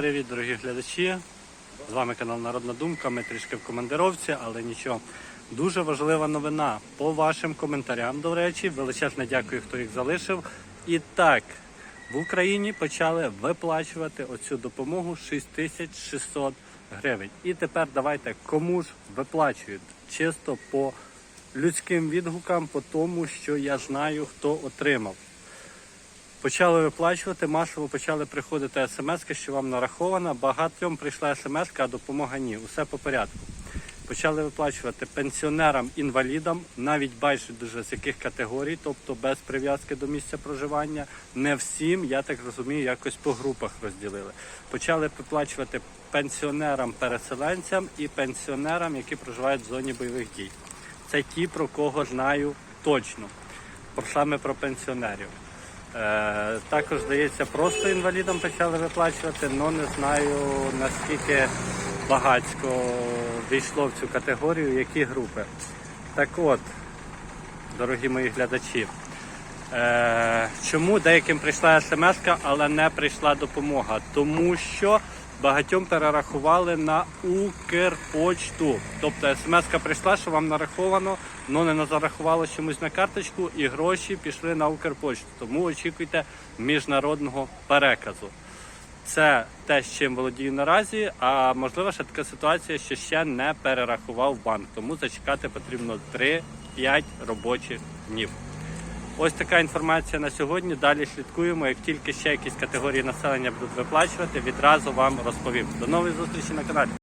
Привіт, дорогі глядачі! З вами канал Народна Думка. Ми трішки в командировці, але нічого. Дуже важлива новина. По вашим коментарям, до речі, величезне дякую, хто їх залишив. І так, в Україні почали виплачувати оцю допомогу 6600 гривень. І тепер давайте кому ж виплачують чисто по людським відгукам, по тому, що я знаю, хто отримав. Почали виплачувати, масово почали приходити смс, що вам нарахована. Багатьом прийшла смс, а допомога ні. Усе по порядку. Почали виплачувати пенсіонерам, інвалідам, навіть байдуже з яких категорій, тобто без прив'язки до місця проживання. Не всім, я так розумію, якось по групах розділили. Почали виплачувати пенсіонерам, переселенцям і пенсіонерам, які проживають в зоні бойових дій. Це ті, про кого знаю точно. Саме про пенсіонерів. Е, також, здається, просто інвалідам почали виплачувати, але не знаю наскільки багатько війшло в цю категорію, які групи. Так от, дорогі мої глядачі, е, чому деяким прийшла смс, але не прийшла допомога? Тому що багатьом перерахували на Укрпочту. Тобто смс прийшла, що вам нараховано, але не зарахувало чомусь на карточку, і гроші пішли на Укрпочту. Тому очікуйте міжнародного переказу. Це те, з чим володію наразі. А можливо, ще така ситуація, що ще не перерахував банк. Тому зачекати потрібно 3-5 робочих днів. Ось така інформація на сьогодні. Далі слідкуємо. Як тільки ще якісь категорії населення будуть виплачувати, відразу вам розповім. До нової зустрічі на каналі.